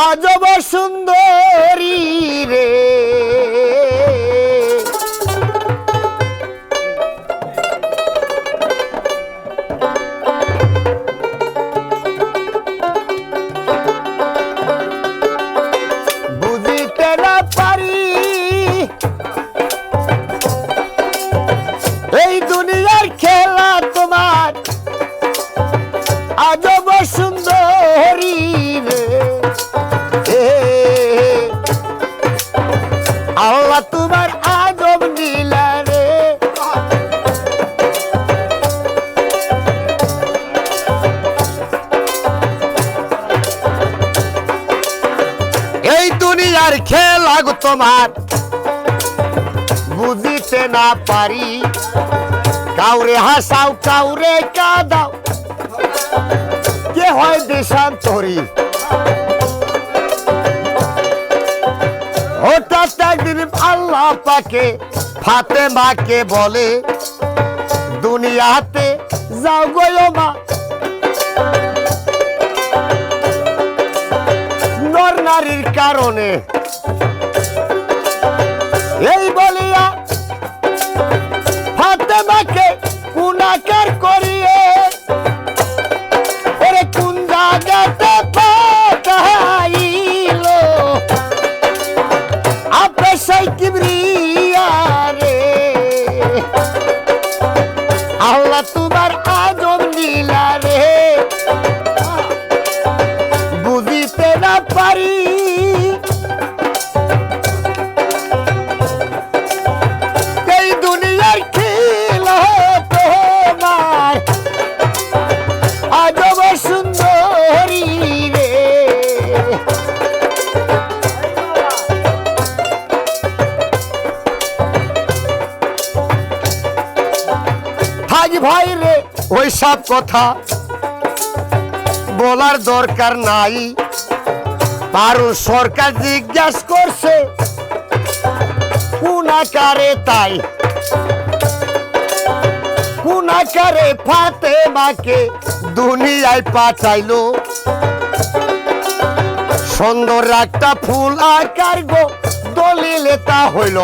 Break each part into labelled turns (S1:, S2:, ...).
S1: আজব সুন্দরী রে। দুনিয়ার খেলা গো তোমার। বুঝিতে না পারি। কাউরে হাসাও, কাউরে কাদাও। কে হয় দেশান্তরী? হঠাৎ একদিন আল্লাহ পাকে ফাতেমাকে বলে, দুনিয়াতে যাও গো মা নারীর কারণে। এই বলিয়া ফাতেমাকে কুনাকার করিয়ে ওরে কোন জায়গাতে পাঠাইল? আপে সেই কথা বলার দরকার নাই। পারু সরকার জিজ্ঞাস করছে, কুনাকারে তাই? কুনাকারে ফাতে মাকে দুনিয়ায় পাঠাইলো। সুন্দর একটা ফুল আকার গো দলিলে তা হইল।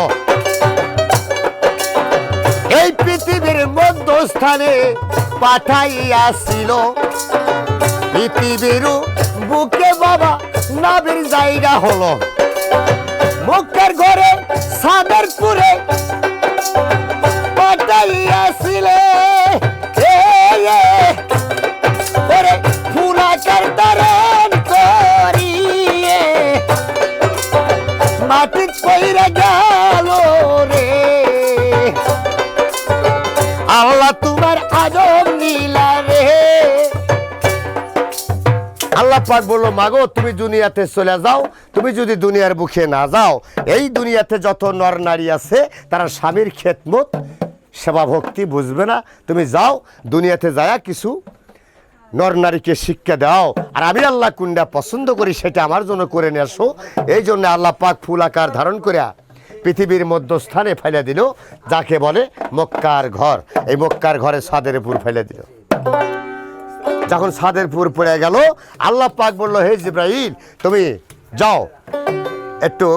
S1: এই পৃথিবীর মধ্যস্থানে পাঠাইয়াছিল। পৃথিবীর বুকে বাবা নাবির জায়গা হলো। মুখের ঘরে সাদের পুরে পাঠাইয়াছিলে। ওরে ফুলাকার দারণ করিয়ে মাটি কইরা গেল। আল্লাহ তোমার আজব নীলা রে। আল্লাহ পাক বলল, মাগো, তুমি দুনিয়াতে চলে যাও, তুমি যদি দুনিয়ার বুকে না যাও, এই দুনিয়াতে যত নর নারী আছে, তারা স্বামীর খেতমত সেবা ভক্তি বুঝবে না। তুমি যাও, দুনিয়াতে যায়া কিছু নর নারীকে শিক্ষা দাও। আর আমি আল্লাহ কুন্ডা পছন্দ করি, সেটা আমার জন্য করে নিয়ে আসো। এই জন্য আল্লাহ পাক ফুল আকার ধারণ করিয়া পৃথিবীর মধ্যস্থানে ফেলে দিল, যাকে বলে মক্কার ঘর। এই মক্কার ঘরে সাদের উপর ফেলে দিল। যখন সাদের পুর পড়ে গেল, আল্লাহ পাক বলল, হে জিব্রাহিল তুমি যাও, একটু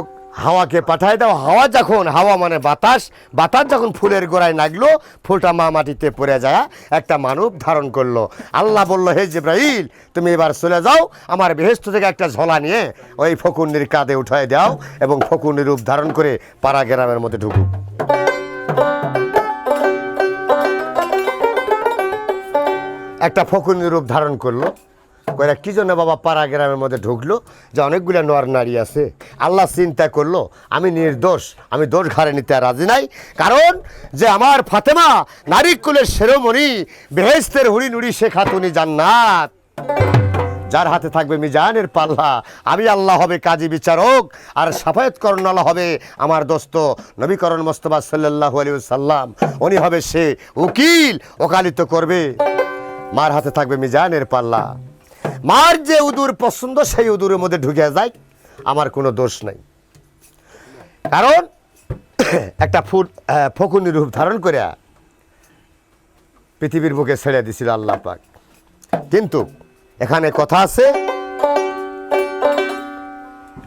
S1: হাওয়াকে পাঠায় দাও। হাওয়া যখন, হাওয়া মানে বাতাস বাতাস যখন ফুলের গোড়ায় লাগল ফুলটা মা মাটিতে পড়ে যায়। একটা মানব ধারণ করল। আল্লাহ বলল, হে জিব্রাহিল তুমি এবার চলে যাও, আমার বেহেস্ত থেকে একটা ঝোলা নিয়ে ওই ফকুন্নির কাঁধে উঠায় দাও এবং ফকুন্নির রূপ ধারণ করে পাড়া গ্রামের মধ্যে ঢুকুক একটা ফকুনির রূপ ধারণ করল। কইরা কি জন্য বাবা পাড়া গ্রামের মধ্যে ঢুকলো? যে অনেকগুলো নর নারী আছে। আল্লাহ চিন্তা করল, আমি নির্দোষ, আমি দোষ ঘাড়ে নিতে রাজি নাই। কারণ যে আমার ফাতেমা নারী কুলের শিরোমণি বেহেস্তের হুড়ি নুড়ি সে খাতুনি জান্নাত। যার হাতে থাকবে মিজানের পাল্লা, আমি আল্লাহ হবে কাজী বিচারক, আর সাফায়ত করণালা হবে আমার দোস্ত নবীকরণ মোস্তফা সাল্লাহ আলী সাল্লাম উনি হবে সে উকিল, ওকালিত করবে। মার হাতে থাকবে মিজানের পাল্লা। মার যে উদুর পছন্দ, সেই উদুরের মধ্যে ঢুকে যায়। আমার কোনো দোষ নাই। কারণ একটা ফুট ফকুনি রূপ ধারণ করে পৃথিবীর বুকে ছেড়ে দিছিল আল্লাহ পাক। কিন্তু এখানে কথা আছে,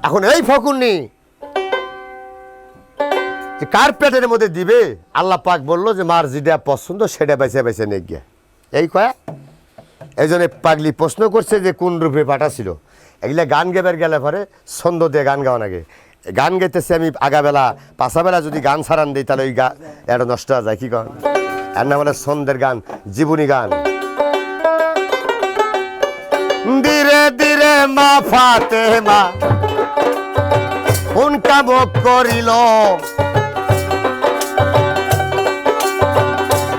S1: এখন এই ফকুন্নি যে কার পেটের মধ্যে দিবে? আল্লাহ পাক বলল যে, মার যেটা পছন্দ, সেটা বেছে বেছে নিয়ে গিয়া। এই কয়া? এই জন্য পাগলি প্রশ্ন করছে যে কোন রূপে পাঠাছিল এগুলা গান গেবার গেলে পরে ছন্দ দিয়ে গান গাওয়া লাগে। গান গাইতেছে আমি আগাবেলা পাশাবেলা যদি গান ছাড়ান দিই তাহলে ওই গা এটা নষ্ট হয়ে যায়, কি কর এর নাম হলো ছন্দের গান, জীবনী গান। ধীরে ধীরে মা ফাতে মা উনকা মুখ করিল।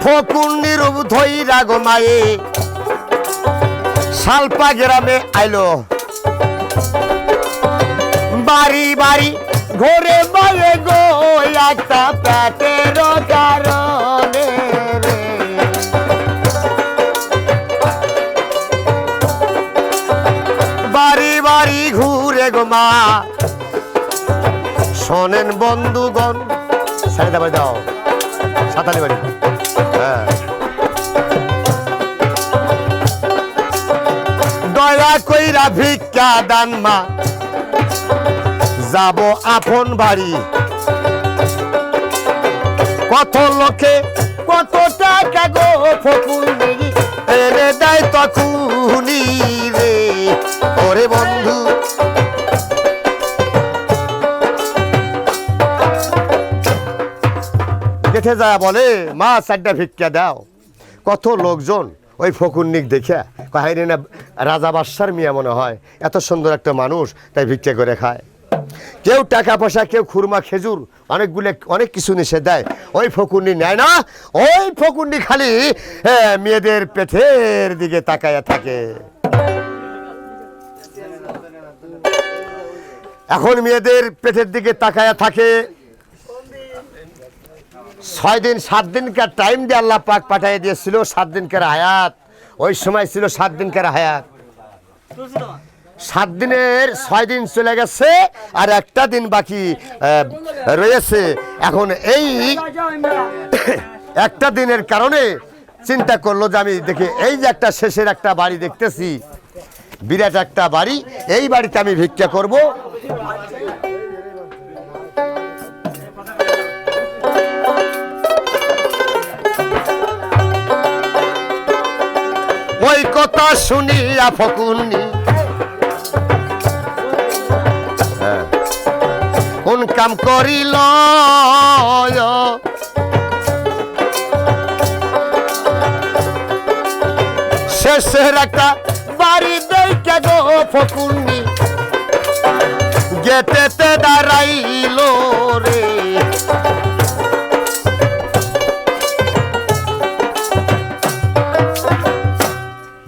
S1: ফকুন্নি রূপ ধৈরা মায়ে সালপা গ্রামে আইলো। বাড়ি বাড়ি, ঘরে বাড়ে গো, একটা প্যাটের কারণে বাড়ি বাড়ি, ঘুরে গো মা। শোনেন বন্ধুগণ সাড়ে দাবাই দাও, সাতালি বাড়ি। হ্যাঁ। দয়া কইরা ভিক্ষা দান মা। যাব আপন বাড়ি। কত লোকে, কত টাকা গো ফকুল এনে দেয় তখুনি রে, ওরে বন্ধু। দেখে যায় বলে, মা, চারটা ভিক্ষা দাও। কত লোকজন ওই ফকুন্নিক দেখে কাহিনী না, রাজা বাদশার মিয়া মনে হয়, এত সুন্দর একটা মানুষ, তাই ভিক্ষা করে খায়। কেউ টাকা পয়সা, কেউ খুরমা, খেজুর, অনেকগুলো, অনেক কিছু নিষে দেয়। ওই ফকুন্নি নেয় না, ওই ফকুন্নি খালি মেয়েদের পেটের দিকে তাকায়া থাকে। এখন মেয়েদের পেটের দিকে তাকায়া থাকে। ছয় দিন, সাত দিনকার টাইম দিয়ে আল্লাহ পাক পাঠিয়ে দিয়েছিল, সাত দিনকার হায়াত। ওই সময় ছিল সাত দিনকার হায়াত। সাত দিনের ছয় দিন চলে গেছে, আর একটা দিন বাকি রয়েছে। এখন এই একটা দিনের কারণে চিন্তা করল যে আমি দেখি, এই যে একটা শেষের একটা বাড়ি দেখতেছি, বিরাট একটা বাড়ি, এই বাড়িতে আমি ভিক্ষা করব। কথা শুনিয়া ফকুনি। হ্যাঁ। কোন কাম করিল? শেষের একটা বাড়ি দেখে গো ফকুনি। গেটেতে দাঁড়াইল রে।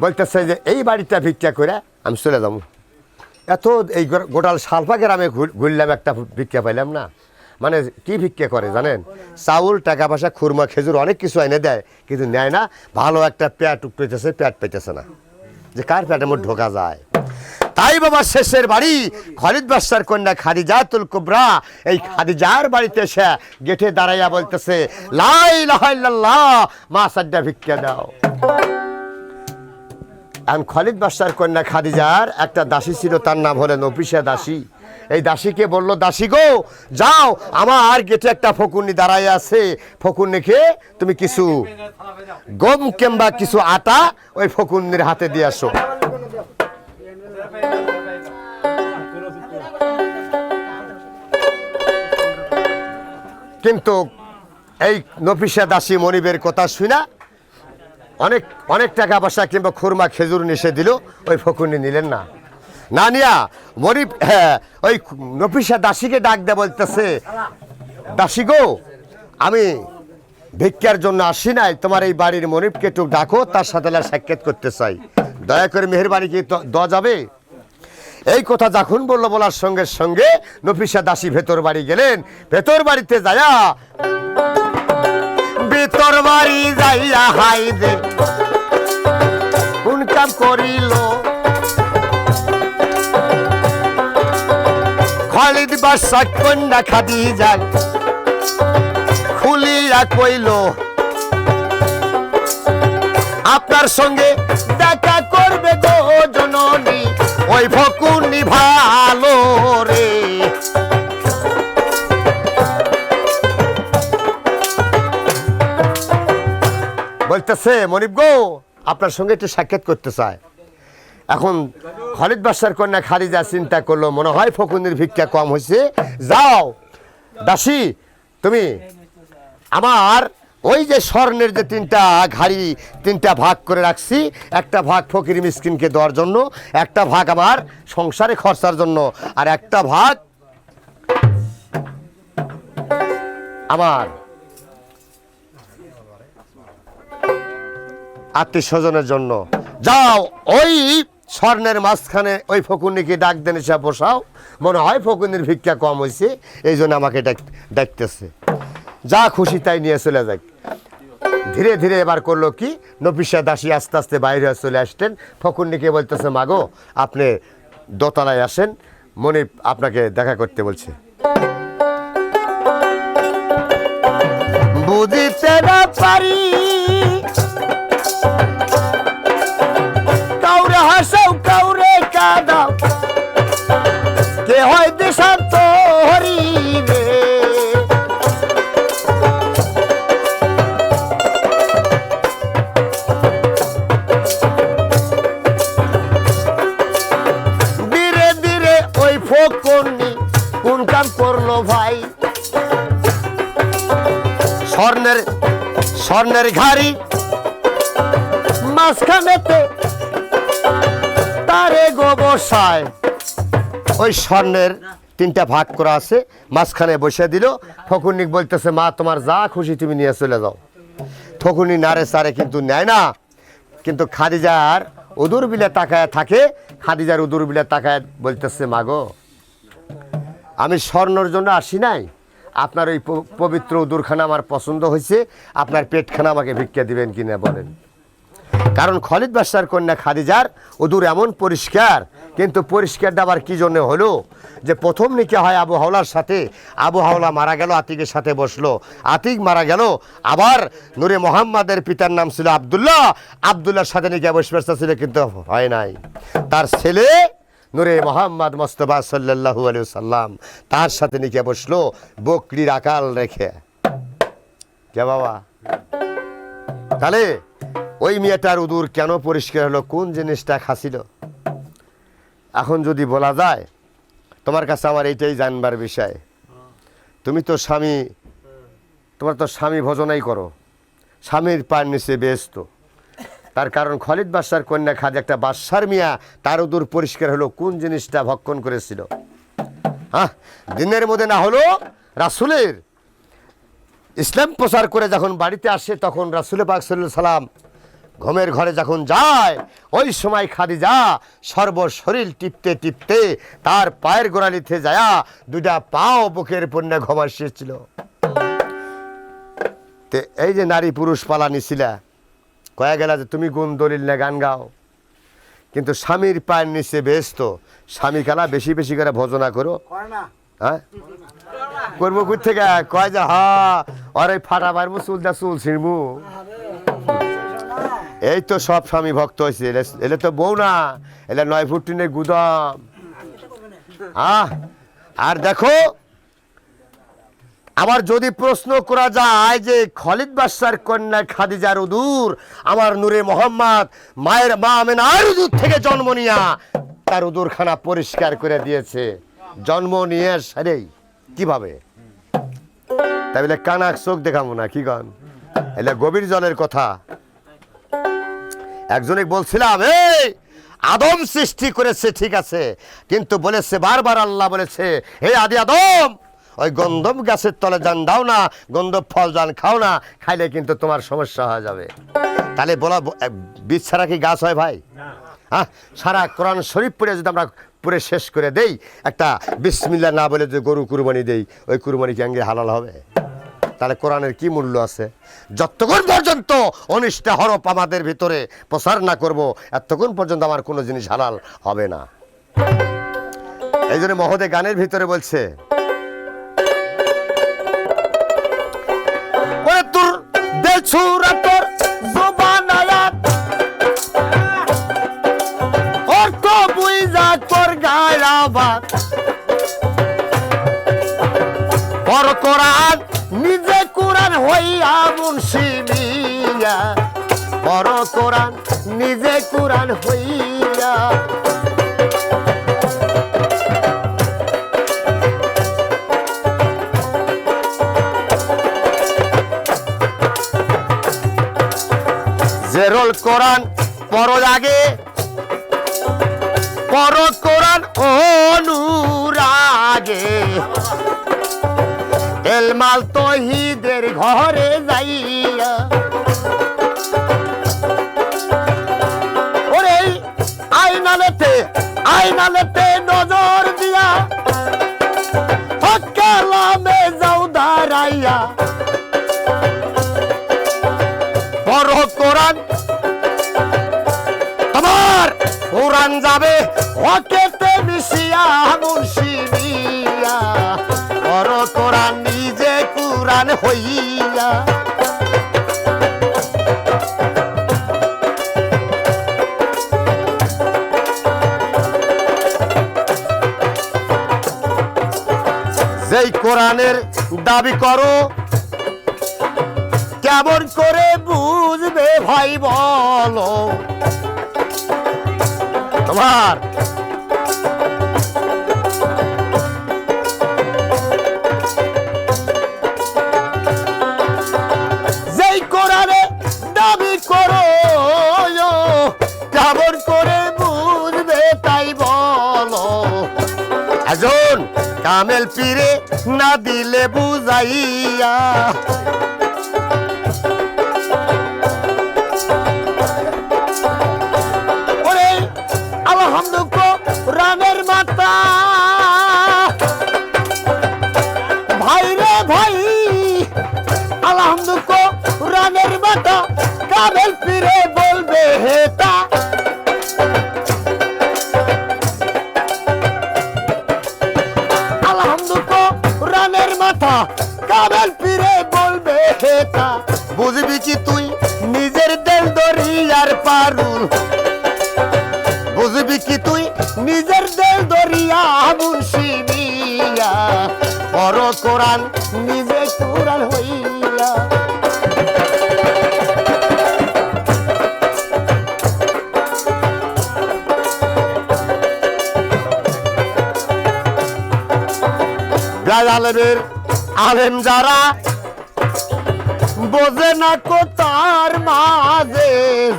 S1: বলতেছে যে, এই বাড়িটা ভিক্ষা করে আমি চলে যাব। এত এই গোটাল সালপা গ্রামে ঘুরলাম, একটা ভিক্ষা পাইলাম না। মানে কি ভিক্ষা করে জানেন? চাউল, টাকা পয়সা, খুরমা, খেজুর অনেক কিছু এনে দেয়, কিন্তু নেয় না। ভালো একটা প্যাট পেতেছে প্যাট পেতেছে না। যে কার প্যাটের মধ্যে ঢোকা যায়? তাই বাবা, শেষের বাড়ি, খলিদ বাসার কন্যা খাদিজাতুল কুবরা, এই খাদিজার বাড়িতে এসে গেটে দাঁড়াইয়া বলতেছে লাই লাহাইল্লাহ মা সাড্ডা ভিক্ষা দাও। এখন খালিদ বাদশার কন্যা খাদিজার একটা দাসী ছিল, তার নাম হলেন অফিসা দাসী। এই দাসীকে বলল, দাসী গো, যাও, আমার গেটে একটা ফকুন্নি দাঁড়ায় আছে। ফকুন্নিকে তুমি কিছু গম কিংবা কিছু আটা ওই ফকুন্নির হাতে দিয়ে আসো। কিন্তু এই নফিসা দাসী মনিবের কথা শুনা অনেক অনেক টাকা পয়সা কিংবা খুরমা খেজুর নিষে দিল, ওই ফকুনি নিলেন না। না নিয়া মরিব হ্যাঁ ওই নফিসা দাসীকে ডাক দেয় বলতেছে। দাসী গো, আমি ভিক্ষার জন্য আসি নাই, তোমার এই বাড়ির মনিবকে একটু ডাকো, তার সাথে সাক্ষাৎ করতে চাই। দয়া করে মেহেরবাড়ি কি দেওয়া যাবে? এই কথা যখন বলল বলার সঙ্গে সঙ্গে নফিসা দাসী ভেতর বাড়ি গেলেন। ভেতর বাড়িতে যায়া বাড়ি যাইয়া হাই দে। করিল? খালিদ বাসা কন্যা খাদি যান খুলিয়া কইল, আপনার সঙ্গে দেখা করবে গো জননী, ওই ফকুনি ভালো রে। বলতেছে, মনিব গো, আপনার সঙ্গে একটু সাক্ষাৎ করতে চায় এখন খালিদ বাসার কন্যা খালিজা চিন্তা করল, মনে হয় ফকুনির ভিক্ষা কম হয়েছে। যাও, দাসী, তুমি আমার ওই যে স্বর্ণের যে তিনটা ঘাড়ি, তিনটা ভাগ করে রাখছি, একটা ভাগ ফকির মিসকিনকে দেওয়ার জন্য, একটা ভাগ আমার সংসারে খরচার জন্য, আর একটা ভাগ আমার আত্মীয় স্বজনের জন্য। যাও, ওই স্বর্ণের মাঝখানে ওই ফকুনিকে ডাক দেন, এসে বসাও। মনে হয় ফকুনির ভিক্ষা কম হয়েছে এই জন্য আমাকে ডাক- ডাকতেছে। যা খুশি তাই নিয়ে চলে যাক ধীরে ধীরে এবার করল কি নফিসা দাসী আস্তে আস্তে বাইরে চলে আসতেন ফকুন্নিকে বলতেছে, মাগো, আপনি দোতলায় আসেন, মনে আপনাকে দেখা করতে বলছে। বুঝিতে না পারি স্বর্ণের স্বর্ণের ঘাড়ি। মাঝখানেতে তারে গোবসায় ওই স্বর্ণের তিনটা ভাগ করা আছে মাঝখানে বসে দিল। ফকুনিক বলতেছে মা তোমার যা খুশি তুমি নিয়ে চলে যাও। ফকুনি নারে সারে কিন্তু নেয় না। কিন্তু খাদিজার উদুর বিলে তাকায় থাকে। খাদিজার উদুর বিলে তাকায় বলতেছে মাগো আমি স্বর্ণর জন্য আসি নাই? আপনার ওই পবিত্র উদুরখানা আমার পছন্দ হয়েছে, আপনার পেটখানা আমাকে ভিক্ষা দিবেন কি না বলেন। কারণ খলিদ বাদশার কন্যা খাদিজার উদুর এমন পরিষ্কার, কিন্তু পরিষ্কারটা আবার কী জন্য হলো? যে প্রথম নিকে হয় আবু হাওলার সাথে, আবু হাওলা মারা গেল, আতিকের সাথে বসল। আতিক মারা গেল, আবার নূরে মোহাম্মদের পিতার নাম ছিল আবদুল্লাহ। আবদুল্লাহর সাথে নিকে বসবে ছিল, কিন্তু হয় নাই। তার ছেলে নূরে মোহাম্মদ মোস্তফা সাল্লাহু আলু সাল্লাম তার সাথে নিকে বসল, বকরির আকাল রেখে। কে বাবা। তাহলে ওই মেয়েটার উদুর কেন পরিষ্কার হলো? কোন জিনিসটা খাসিল? এখন যদি বলা যায়, তোমার কাছে আমার এইটাই জানবার বিষয়। তুমি তো স্বামী, তোমার তো স্বামী ভজনাই করো। স্বামীর পায়ের নিচে ব্যস্ত। তার কারণ খলিদ বাদশার কন্যা খাদ একটা বাদশার মিয়া তার উদুর পরিষ্কার হলো কোন জিনিসটা ভক্ষণ করেছিল। হ্যাঁ দিনের মধ্যে না হলো রাসুলের। ইসলাম প্রচার করে যখন বাড়িতে আসে, তখন রাসুল পাক সাল্লাল্লাহু সালাম ঘুমের ঘরে যখন যায়, ওই সময় খাদি খাদিজা সর্বশরীর টিপতে টিপতে তার পায়ের গোড়ালিতে যায়া দুইটা পাও বুকের পণ্য ঘমা এসেছিল তে এই যে নারী পুরুষ পালা নিছিলা কয়া গেলা যে তুমি গুণ দলিল না গান গাও। কিন্তু স্বামীর পায়ের নিচে ব্যস্ত স্বামী খেলা বেশি বেশি করে ভজনা করো। হ্যাঁ? করব কোথ থেকে কয় যে হা এই ফাটা পারব চুলটা চুল ছিড়বো। এই তো সব স্বামী ভক্ত হয়েছে এলে- তো বউ না এলে নয় ফুট টিনের গুদাম। হ্যাঁ আর দেখো আবার যদি প্রশ্ন করা যায় যে খলিদ বাদশার কন্যা খাদিজার উদুর আমার নূরে মোহাম্মদ, মায়ের মা আমেনার উদুর থেকে জন্ম নিয়া তার উদুরখানা পরিষ্কার করে দিয়েছে। জন্ম নিয়ে সারেই কীভাবে? তাই বলে কানাক চোখ দেখাবো না, কি গান? এলে গভীর জলের কথা। একজনে বলছিলাম, এই, আদম সৃষ্টি করেছে, ঠিক আছে, কিন্তু বলেছে, বারবার আল্লাহ বলেছে, হে আদি আদম ওই গন্ধব গাছের তলে যান দাও না গন্ধব ফল যান খাও না খাইলে কিন্তু তোমার সমস্যা হয়ে যাবে। তাহলে বলা বীজ ছাড়া কি গাছ হয় ভাই? হ্যাঁ সারা কোরআন শরীফ পড়ে যদি আমরা পুরে শেষ করে দেই একটা বিসমিল্লা না বলে যদি গরু কুরবানি দেই ওই কুরবানি কি আঙ্গে হালাল হবে? তাহলে কোরআনের কি মূল্য আছে? যতক্ষণ পর্যন্ত অনিষ্টা হরপ আমাদের ভিতরে প্রসার না করব এতক্ষণ পর্যন্ত আমার কোনো জিনিস হালাল হবে না। এই জন্য মহোদয় গানের ভিতরে বলছে দেছুরা তোর জবান আয়াত। অর্থ বুঝা তোর পর নিজে কোরআন হইয়া মুন্সি নিয়া বড় কোরআন নিজে কোরআন হইয়া জেরল কোরআন পর আগে। পর কোরআন অনুরাগে এলমাল তহিদের ঘরে যাইয়া। ওরে আইনালেতে আইনালেতে যাবে। ওকেতে মিশিয়া মুন্সি দিয়া পর কোরআন নিজে কোরআন হইয়া। যেই কোরআনের দাবি করো, কেমন করে বুঝবে ভাই বলো? তোমার। যেই দাবি করো বুঝবে কামেল পীরে না দিলে বুঝাইয়া কাবেল ফিরে বলবে হেতা আলহামদুলিল্লাহ রানের মাথা কাবেল ফিরে বলবে হেতা বুঝবি কি তুই? আলেমের আলেম যারা বোঝে না কো তার মাঝে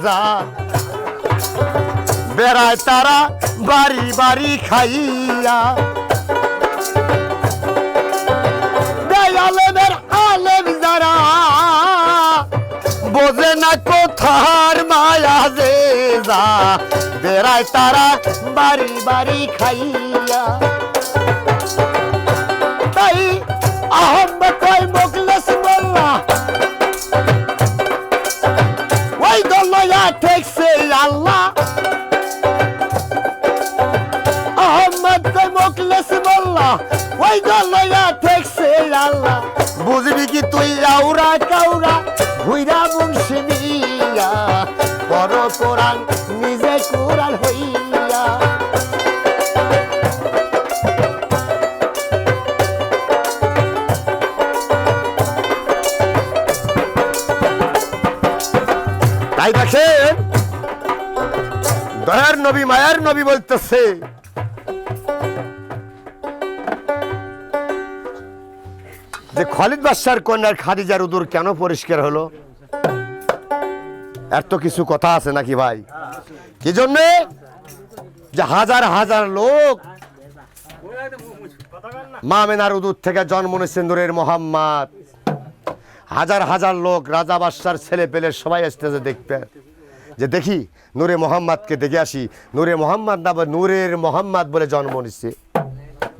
S1: যা। বেড়ায় তারা বাড়ি বাড়ি খাইয়া। আলেমের আলেম যারা বোঝে না কোথার মায়া যে যা। বেড়ায় তারা বাড়ি বাড়ি খাইয়া। আহম্মদ কয় মুখলেস মোল্লা। ওই দলয়া ঠেকছে আল্লাহ। আহম্মদ কয় মুখলেস মোল্লা। ওই দলয়া ঠেকছে আল্লাহ। বুঝবি কি তুই আউরা কাউরা ভুইরা মুন্সি দিয়া বড় কোরআন তাই দেখেন? দয়ার নবী, মায়ার নবী বলতেছে। যে খালিদ বাদশার কন্যার খাদিজার উদুর কেন পরিষ্কার হলো? এর তো কিছু কথা আছে নাকি ভাই? কি জন্যে? যে হাজার হাজার লোক মা মেনার উদুর থেকে জন্ম নিয়েছেন নূরের মোহাম্মদ। হাজার হাজার লোক রাজা বাদশার ছেলে পেলে সবাই স্টেজে দেখবে যে দেখি, নূরে মোহাম্মদকে দেখে আসি। নূরে মোহাম্মদ না, নূরের মোহাম্মদ বলে জন্ম নিচ্ছে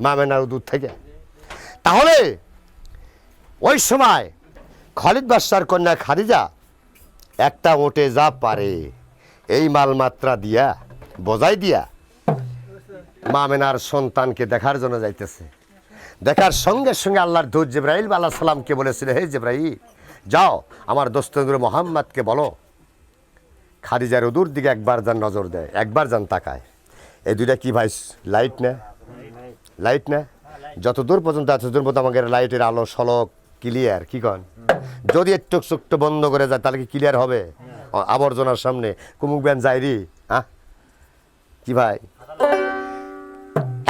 S1: মামেনার দূর থেকে। তাহলে, ওই সময় খালিদ বাদশার কন্যা খাদিজা একটা ওটে যা পারে, এই মালমাত্রা দিয়া, বোঝাই দিয়া মামেনার সন্তানকে দেখার জন্য যাইতেছে। দেখার সঙ্গে সঙ্গে আল্লাহর দূত জিব্রাইল আল্লাহ সালামকে বলেছিল, হে জিব্রাইল, যাও, আমার দোস্তন্দুর মোহাম্মদকে বলো। খাদিজার উদুর দিকে একবার যান নজর দেয়, একবার যান তাকায়। এই দুইটা কি ভাই, লাইট না? লাইট না? যত দূর পর্যন্ত আছে দূর পর্যন্ত আমাদের লাইটের আলো, সলক, ক্লিয়ার, কি কন? যদি একটু চোখটা বন্ধ করে যায়, তাহলে কি ক্লিয়ার হবে? আবর্জনার সামনে, কুমুক ব্যান যাই রে হ্যাঁ কি ভাই?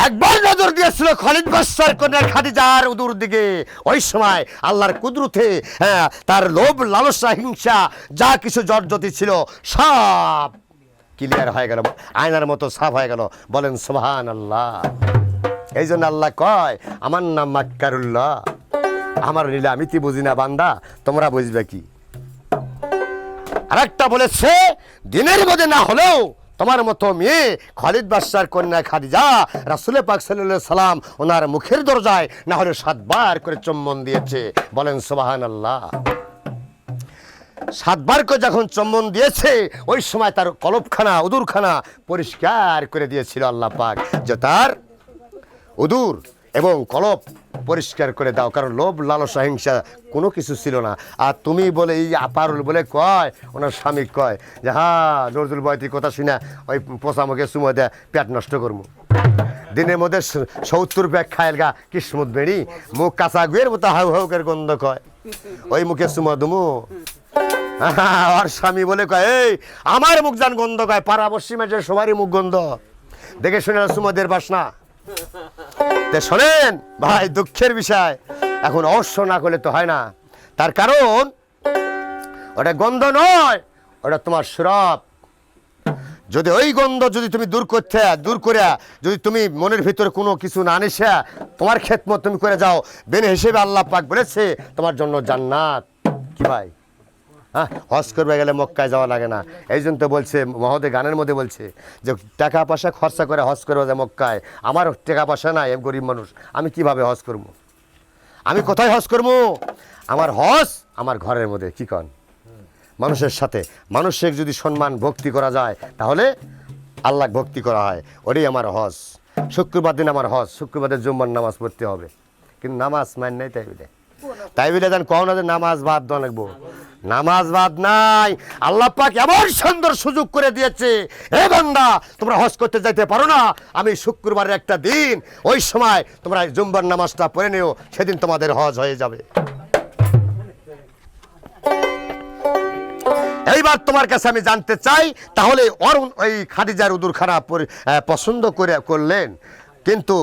S1: একবার নজর দিয়েছিল খালিদ বাদশার কন্যা খাদিজার উদুর দিকে। ওই সময় আল্লাহর কুদরতে হ্যাঁ তার লোভ, লালসা, হিংসা, যা কিছু জর্জতি ছিল সব ক্লিয়ার হয়ে গেল, আয়নার মতো সাফ হয়ে গেল। বলেন সোহান আল্লাহ এই জন্য আল্লাহ কয়, আমার নাম মাক্কারুল্লাহ। আমার নিলে আমি কি বুঝি না, বান্দা? তোমরা বুঝবে কি? আরেকটা বলেছে, দিনের মধ্যে না হলেও তোমার মতো মেয়ে খালিদ বাদশার কন্যা খাদিজা রাসুলে পাক সাল্লাল্লাহু সালাম ওনার মুখের দরজায় না হলে সাতবার করে চম্বন দিয়েছে। বলেন সোবাহান আল্লাহ সাতবার করে যখন চম্বন দিয়েছে, ওই সময় তার কলপখানা, উদুরখানা পরিষ্কার করে দিয়েছিল আল্লাহ পাক। যে তার উদুর এবং কলপ পরিষ্কার করে দাও, কারণ লোভ, লালসা, হিংসা কোনো কিছু ছিল না। আর তুমি বলে, এই আপারুল বলে কয়? ওনার স্বামী কয় যে হ্যাঁ নজরুল বয়তির কথা শুনে ওই পোষা মুখে সুমো দেয় পেট নষ্ট করব। দিনের মধ্যে সত্তর ব্যাগ খায়ের গা, কিসমত বেড়ি, মুখ কাঁচা গুয়ের মতো হাউ হাউকের গন্ধ কয়। ওই মুখে সুমো দুমু। আর স্বামী বলে কয়, এই, আমার মুখ যান গন্ধ কয়, পাড়া পশ্চিমের সবারই মুখ গন্ধ। দেখে শুনে সুমদের বাসনা? শোনেন। ভাই, দুঃখের বিষয়। এখন অবশ্য না করলে তো হয় না। তার কারণ, ওটা গন্ধ নয়, ওটা তোমার শ্রপ যদি ওই গন্ধ যদি তুমি দূর করতে, দূর করে, যদি তুমি মনের ভিতরে কোনো কিছু না আনিসা, তোমার খেতমত তুমি করে যাও। বেনে হিসেবে আল্লাহ পাক বলেছে, তোমার জন্য জান্নাত। কি ভাই? হ্যাঁ হজ করবে গেলে মক্কায় যাওয়া লাগে না। এই জন্য তো বলছে, মহোদয় গানের মধ্যে বলছে যে, টাকা পয়সা খরচা করে হজ করবে যায় মক্কায়। আমার টাকা পয়সা নাই আমি গরিব মানুষ। আমি কীভাবে হজ করব? আমি কোথায় হজ করব? আমার হজ আমার ঘরের মধ্যে, কি কন? মানুষের সাথে। মানুষের যদি সম্মান, ভক্তি করা যায়, তাহলে আল্লাহ ভক্তি করা হয়। ওটাই আমার হজ। শুক্রবার দিন আমার হজ শুক্রবারের জুম্মার নামাজ পড়তে হবে। কিন্তু নামাজ মান নাই তাই বলে তাই বলে দেন কখন যে নামাজ বাদ লাগবো। নামাজ বাদ নাই। আল্লাহ পাক এমন সুন্দর সুযোগ করে দিয়েছে, হে বান্দা, তোমরা হজ করতে যাইতে পারো না। আমি শুক্রবারের একটা দিন, ওই সময় তোমরা জুম্বার নামাজটা পড়ে নিও, সেদিন তোমাদের হজ হয়ে যাবে। এইবার তোমার কাছে আমি জানতে চাই, তাহলে অরুণ ওই খাদিজার উদুর খানা পছন্দ করে করলেন। কিন্তু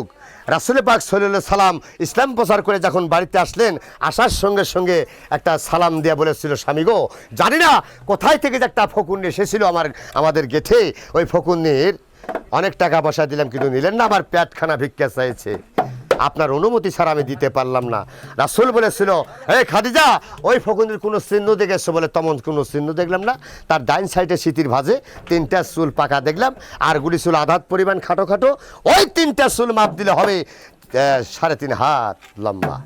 S1: রাসুল পাক সল্লাহ সালাম ইসলাম প্রচার করে যখন বাড়িতে আসলেন, আসার সঙ্গে সঙ্গে একটা সালাম দেওয়া বলেছিল, স্বামী গো, জানি না কোথায় থেকে যে একটা ফকুন্নি এসেছিল আমার, আমাদের গেঠে ওই ফকুন্নির অনেক টাকা পয়সা দিলাম, কিন্তু নিলেন না, আমার পেটখানা ভিক্ষা চাইছে। আপনার অনুমতি ছাড়া আমি দিতে পারলাম না। রাসুল বলেছিল এই খাদিজা, ওই ফকুনের কোনো চিহ্ন দেখেছ বলে তমন কোনো চিহ্ন দেখলাম না। তার ডাইন সাইডে স্মৃতির ভাজে তিনটা চুল পাকা দেখলাম, আর গুলি চুল আধাত পরিমাণ খাটো খাটো ওই তিনটা চুল মাপ দিলে হবে সাড়ে তিন হাত লম্বা।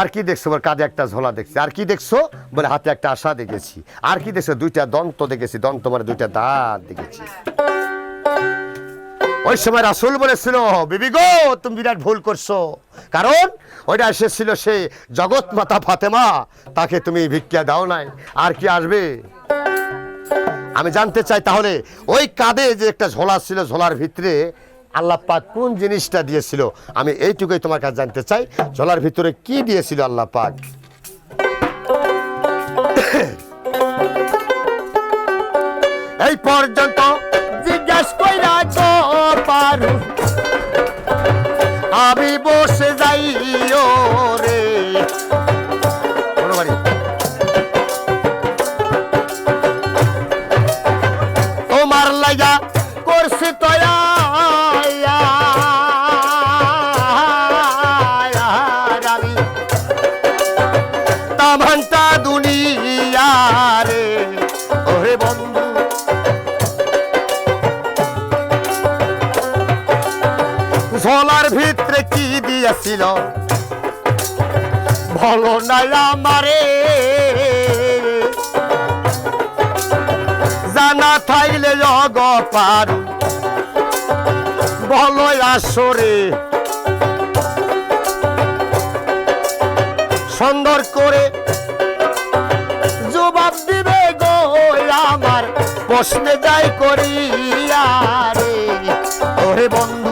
S1: আর কি দেখছ বলে, কাঁধে একটা ঝোলা দেখছি। আর কি দেখছ বলে হাতে একটা আশা দেখেছি। আর কি দেখছ? দুইটা দন্ত দেখেছি, দন্ত মানে দুইটা দাঁত দেখেছি। ওই সময় রাসুল বলেছিল, বিবি গো, তুমি বিরাট ভুল করছ। কারণ ওইটা এসেছিল সে জগৎ মাতা ফাতেমা, তাকে তুমি ভিক্ষা দাও নাই। আর কি আসবে? আমি জানতে চাই তাহলে, ওই কাঁধে যে একটা ঝোলা ছিল, ঝোলার ভিতরে আল্লাহ কোন জিনিসটা দিয়েছিল? আমি এইটুকুই তোমার কাছে জানতে চাই, ঝোলার ভিতরে কি দিয়েছিল আল্লাহ পাক? এই পর্যন্ত আমি দিয়েছিল বলো নাই আমারে, জানা থাকলে জগ পারু বলো আসরে, সুন্দর করে জবাব দিবে গো আমার প্রশ্নে যাই করিয়া রে। ওরে বন্ধু